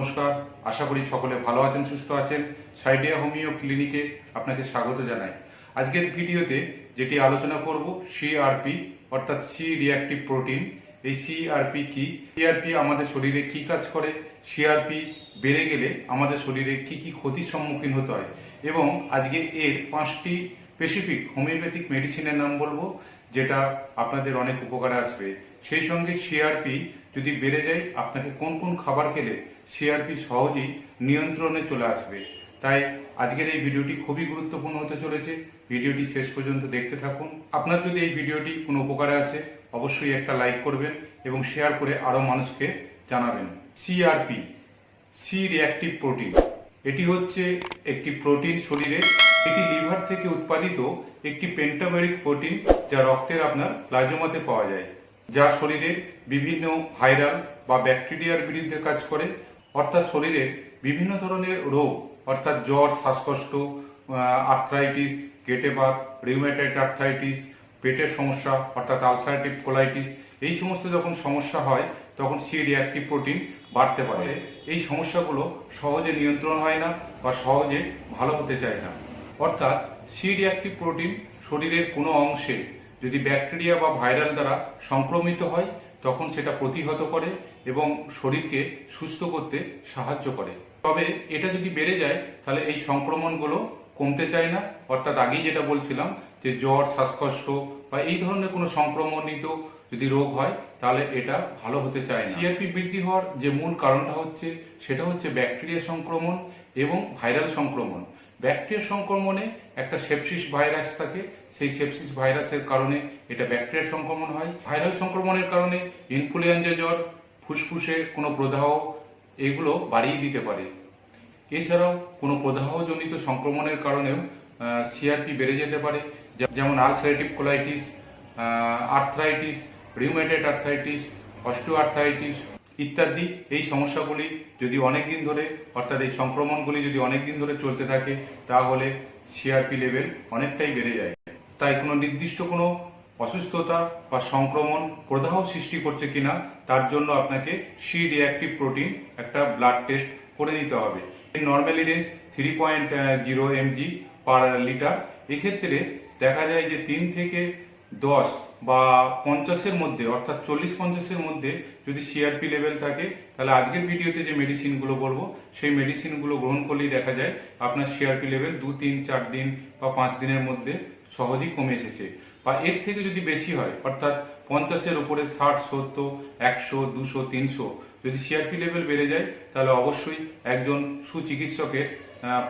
নমস্কার, আশা করি সকলে ভালো আছেন, সুস্থ আছেন। সাইডিয়া হোমিও ক্লিনিকে আপনাকে স্বাগত জানাই। আজকের ভিডিওতে যেটি আলোচনা করব সিআরপি অর্থাৎ সি রিয়াক্টিভ প্রোটিন এই সিআরপি কি? সিআরপি আমাদের শরীরে কি কাজ করে? সিআরপি বেড়ে গেলে আমাদের শরীরে কি কি ক্ষতির সম্মুখীন হতে হয়? এবং আজকে এর পাঁচটি স্পেসিফিক হোমিওপ্যাথিক মেডিসিনের নাম বলব, যেটা আপনাদের অনেক উপকারে আসবে। সেই সঙ্গে সিআরপি যদি বেড়ে যায়, আপনাকে কোন কোন খাবার খেলে সিআরপি সহজেই নিয়ন্ত্রণে চলে আসবে। তাই আজকের এই ভিডিওটি খুবই গুরুত্বপূর্ণ হতে চলেছে। ভিডিওটি শেষ পর্যন্ত দেখতে থাকুন। আপনার যদি এই ভিডিওটি কোনো উপকারে আসে, অবশ্যই একটা লাইক করবেন এবং শেয়ার করে আরও মানুষকে জানাবেন। সিআরপি সি রিঅ্যাক্টিভ প্রোটিন এটি হচ্ছে একটি প্রোটিন শরীরে, এটি লিভার থেকে উৎপাদিত একটি পেন্টামেরিক প্রোটিন যা রক্তের আপনার প্লাজমাতে পাওয়া যায়। যা শরীরে বিভিন্ন ভাইরাল বা ব্যাকটেরিয়ার বিরুদ্ধে কাজ করে, অর্থাৎ শরীরে বিভিন্ন ধরনের রোগ, অর্থাৎ জ্বর, শ্বাসকষ্ট আর্থ্রাইটিস গেটেবাত রিউমেটাইড আর্থ্রাইটিস পেটের সমস্যা, অর্থাৎ আলসারেটিভ কোলাইটিস এই সমস্ত যখন সমস্যা হয়, তখন সি রিঅ্যাক্টিভ প্রোটিন বাড়তে পারে। এই সমস্যাগুলো সহজে নিয়ন্ত্রণ হয় না বা সহজে ভালো হতে চায় না। অর্থাৎ সি রিঅ্যাক্টিভ প্রোটিন শরীরের কোনো অংশে যদি ব্যাকটেরিয়া বা ভাইরাল দ্বারা সংক্রমিত হয়, তখন সেটা প্রতিহত করে এবং শরীরকে সুস্থ করতে সাহায্য করে। তবে এটা যদি বেড়ে যায়, তাহলে এই সংক্রমণগুলো কমতে চায় না। অর্থাৎ আগেই যেটা বলছিলাম যে জ্বর, শ্বাসকষ্ট বা এই ধরনের কোনো সংক্রমণিত যদি রোগ হয়, তাহলে এটা ভালো হতে চায় সিআরপি বৃদ্ধি হওয়ার যে মূল কারণটা হচ্ছে, সেটা হচ্ছে ব্যাকটেরিয়া সংক্রমণ এবং ভাইরাল সংক্রমণ। ব্যাকটেরিয়া সংক্রমণে একটা সেপসিস ভাইরাস থাকে। সেই সেপসিস ভাইরাসের কারণে এটা ব্যাকটেরিয়া সংক্রমণ হয়। ভাইরাল সংক্রমণের কারণে ইনফ্লুয়েঞ্জা জ্বর, ফুসফুসে কোনো প্রদাহ, এগুলো বাড়িয়ে দিতে পারে। এছাড়াও কোনো প্রদাহজনিত সংক্রমণের কারণেও সিআরপি বেড়ে যেতে পারে। যেমন ulcerative colitis arthritis rheumatoid arthritis osteo arthritis ইত্যাদি। এই সমস্যাগুলি যদি অনেক দিন ধরে, অর্থাৎ এই সংক্রমণগুলি যদি অনেক দিন ধরে চলতে থাকে, তাহলে সিআরপি লেভেল অনেকটাই বেড়ে যায়। তাই কোনো নির্দিষ্ট কোনো অসুস্থতা বা সংক্রমণ, প্রদাহ সৃষ্টি করছে কিনা, তার জন্য আপনাকে সি রিঅ্যাক্টিভ প্রোটিন একটা ব্লাড টেস্ট করে নিতে হবে। Normally range three point zero mg per litre এক্ষেত্রে দেখা যায় যে তিন থেকে দশ বা পঞ্চাশের মধ্যে, অর্থাৎ চল্লিশ পঞ্চাশের মধ্যে যদি সিআরপি লেভেল থাকে, তাহলে আজকের ভিডিওতে যে মেডিসিনগুলো বলব সেই মেডিসিনগুলো গ্রহণ করলেই দেখা যায় আপনার সিআরপি লেভেল দু তিন, চার দিন বা পাঁচ দিনের মধ্যে সহজেই কমে এসেছে। বা এর থেকে যদি বেশি হয়, অর্থাৎ পঞ্চাশের উপরে ষাট, সত্তর, একশো, দুশো, তিনশো যদি সিআরপি লেভেল বেড়ে যায়, তাহলে অবশ্যই একজন সুচিকিৎসকের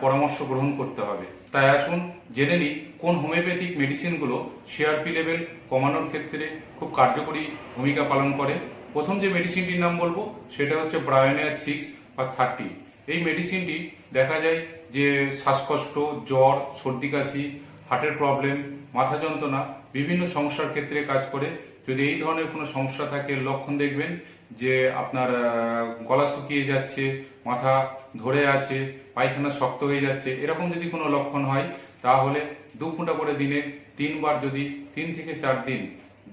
পরামর্শ গ্রহণ করতে হবে। তাই আসুন জেনে নিই কোন হোমিওপ্যাথিক মেডিসিনগুলো সিআরপি লেভেল কমানোর ক্ষেত্রে খুব কার্যকরী ভূমিকা পালন করে। প্রথম যে মেডিসিনটির নাম বলব, সেটা হচ্ছে ব্রায়োনিয়া সিক্স বা থার্টি এই মেডিসিনটি দেখা যায় যে শ্বাসকষ্ট, জ্বর, সর্দি কাশি, হার্টের প্রবলেম, মাথা যন্ত্রণা, বিভিন্ন সমস্যার ক্ষেত্রে কাজ করে। যদি এই ধরনের কোনো সমস্যা থাকে, লক্ষণ দেখবেন। যে আপনার গলা শুকিয়ে যাচ্ছে, মাথা ধরে আছে, পায়খানা শক্ত হয়ে যাচ্ছে, এরকম যদি কোনো লক্ষণ হয়, তাহলে দু ফুটা করে দিনে তিনবার যদি তিন থেকে চার দিন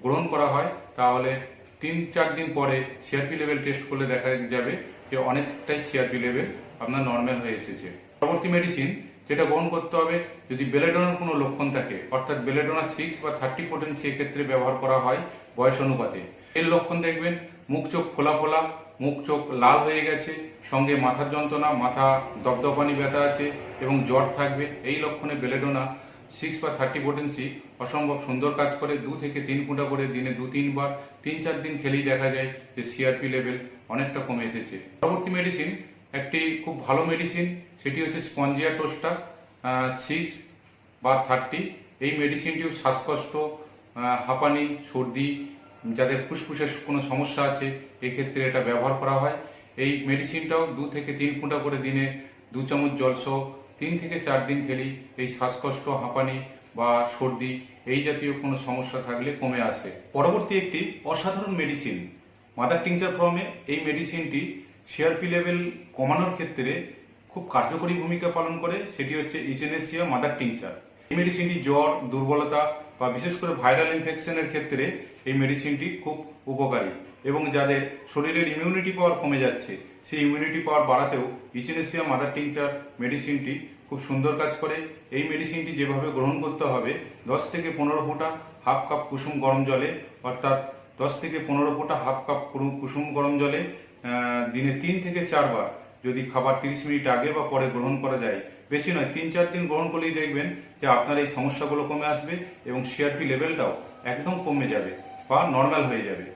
গ্রহণ করা হয়, তাহলে তিন চার দিন পরে সিআরপি লেভেল টেস্ট করলে দেখা যাবে যে অনেকটাই সিআরপি লেভেল আপনার নর্মাল হয়ে এসেছে। পরবর্তী মেডিসিন যেটা গ্রহণ করতে হবে, যদি বেলেডোনার কোনো লক্ষণ থাকে, অর্থাৎ বেলেডোনা সিক্স বা থার্টি পোটেন্সি ক্ষেত্রে ব্যবহার করা হয় বয়স অনুপাতে, এর লক্ষণ দেখবেন মুখ চোখ ফোলা ফোলা মুখ চোখ লাল হয়ে গেছে, সঙ্গে মাথার যন্ত্রণা, মাথা দপদপানি ব্যথা আছে এবং জ্বর থাকবে। এই লক্ষণে বেলেডোনা সিক্স বা থার্টি পোটেন্সি অসম্ভব সুন্দর কাজ করে। দু থেকে তিন ফুটা করে দিনে দু তিনবার, তিন চার দিন খেলেই দেখা যায় যে সিআরপি লেভেল অনেকটা কমে এসেছে। পরবর্তী মেডিসিন একটি খুব ভালো মেডিসিন সেটি হচ্ছে স্পঞ্জিয়া টোস্টা সিক্স বা থার্টি এই মেডিসিনটিও শ্বাসকষ্ট হাঁপানি, সর্দি যাদের ফুসফুসের কোনো সমস্যা আছে, এক্ষেত্রে এটা ব্যবহার করা হয়। এই মেডিসিনটাও দু থেকে তিন ফুটা করে দিনে দু চামচ জলসহ তিন থেকে চার দিন খেলি এই শ্বাসকষ্ট, হাঁপানি বা সর্দি এই জাতীয় কোনো সমস্যা থাকলে কমে আসে। পরবর্তী একটি অসাধারণ মেডিসিন মাদার টিংচার ফর্মে এই মেডিসিনটি সিআরপি লেভেল কমানোর ক্ষেত্রে খুব কার্যকরী ভূমিকা পালন করে, সেটি হচ্ছে ইচেনেসিয়া মাদার টিংচার এই মেডিসিনটি জ্বর, দুর্বলতা বা বিশেষ করে ভাইরাল ইনফেকশনের ক্ষেত্রে এই মেডিসিনটি খুব উপকারী এবং যাদের শরীরের ইমিউনিটি পাওয়ার কমে যাচ্ছে, সেই ইমিউনিটি পাওয়ার বাড়াতেও ইচিনেসিয়া মাদার টিংচার মেডিসিনটি খুব সুন্দর কাজ করে। এই মেডিসিনটি যেভাবে গ্রহণ করতে হবে, দশ থেকে পনেরো ফোঁটা হাফ কাপ কুসুম গরম জলে, অর্থাৎ দশ থেকে পনেরো ফোঁটা হাফ কাপ কুসুম গরম জলে দিনে তিন থেকে চারবার যদি খাবার তিরিশ মিনিট আগে বা পরে গ্রহণ করা যায় বেশি নয়, তিন চার দিন গ্রহণ করলেই দেখবেন যে আপনার এই সমস্যাগুলো কমে আসবে এবং সিআরপি লেভেলটাও একদম কমে যাবে বা নর্মাল হয়ে যাবে।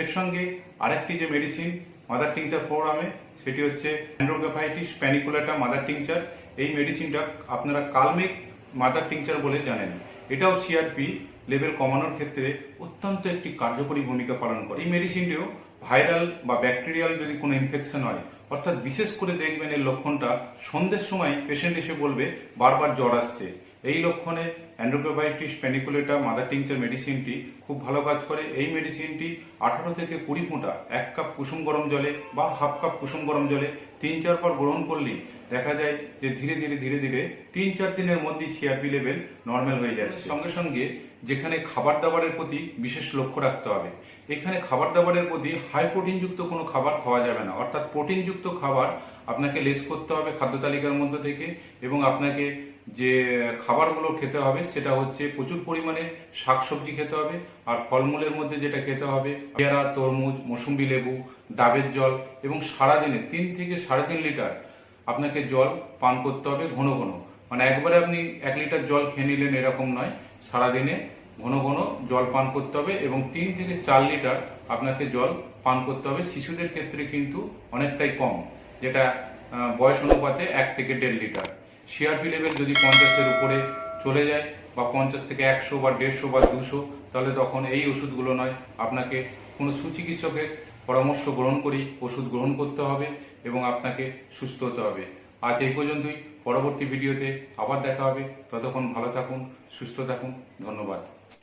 এর সঙ্গে আরেকটি যে মেডিসিন মাদার টিংচার প্রোগ্রামে সেটি হচ্ছে অ্যান্ড্রোগ্যাফাইটিস প্যানিকুলাটা মাদার টিংচার এই মেডিসিনটা আপনারা কালমেক মাদার টিংচার বলে জানেন। এটাও সিআরপি লেভেল কমানোর ক্ষেত্রে অত্যন্ত একটি কার্যকরী ভূমিকা পালন করে। এই মেডিসিনটিও ভাইরাল বা ব্যাকটেরিয়াল যদি কোনো ইনফেকশন হয়, অর্থাৎ বিশেষ করে দেখবেন এর লক্ষণটা সন্ধ্যের সময় পেশেন্ট এসে বলবে, বারবার জ্বর আসছে। এই লক্ষণে অ্যান্ড্রোকোভাইটিস প্যানিকুলেটা মাদার টিংচার মেডিসিনটি খুব ভালো কাজ করে। এই মেডিসিনটি আঠারো থেকে কুড়ি ফোঁটা, এক কাপ কুসুম গরম জলে বা হাফ কাপ কুসুম গরম জলে তিন, চার পর গ্রহণ করলেই দেখা যায় যে ধীরে ধীরে ধীরে ধীরে তিন, চার দিনের মধ্যেই সিআরপি লেভেল নর্মাল হয়ে যাচ্ছে। সঙ্গে সঙ্গে যেখানে খাবার দাবারের প্রতি বিশেষ লক্ষ্য রাখতে হবে। এখানে খাবার দাবারের প্রতি হাই প্রোটিনযুক্ত কোনো খাবার খাওয়া যাবে না। অর্থাৎ প্রোটিনযুক্ত খাবার আপনাকে লেস করতে হবে খাদ্য তালিকার মধ্যে থেকে এবং আপনাকে যে খাবারগুলো খেতে হবে সেটা হচ্ছে প্রচুর পরিমাণে শাকসবজি খেতে হবে আর ফলমূলের মধ্যে যেটা খেতে হবে পেয়ারা, তরমুজ, মৌসুম্বি লেবু, ডাবের জল এবং সারাদিনে তিন থেকে সাড়ে তিন লিটার আপনাকে জল পান করতে হবে ঘন ঘন। মানে একবারে আপনি এক লিটার জল খেয়ে নিলেন এরকম নয়, সারাদিনে ঘন ঘন জল পান করতে হবে এবং তিন থেকে চার লিটার আপনাকে জল পান করতে হবে। শিশুদের ক্ষেত্রে কিন্তু অনেকটাই কম, যেটা বয়স অনুপাতে এক থেকে দেড় লিটার। সিআরপি লেভেল যদি পঞ্চাশের উপরে চলে যায় বা পঞ্চাশ থেকে একশো বা দেড়শো বা দুশো, তাহলে তখন এই ওষুধগুলো নয়। আপনাকে কোনো সুচিকিৎসকের পরামর্শ গ্রহণ করেই ওষুধ গ্রহণ করতে হবে এবং আপনাকে সুস্থ হতে হবে। আজ এই পর্যন্তই। পরবর্তী ভিডিওতে আবার দেখা হবে। ততক্ষণ ভালো থাকুন, সুস্থ থাকুন। ধন্যবাদ।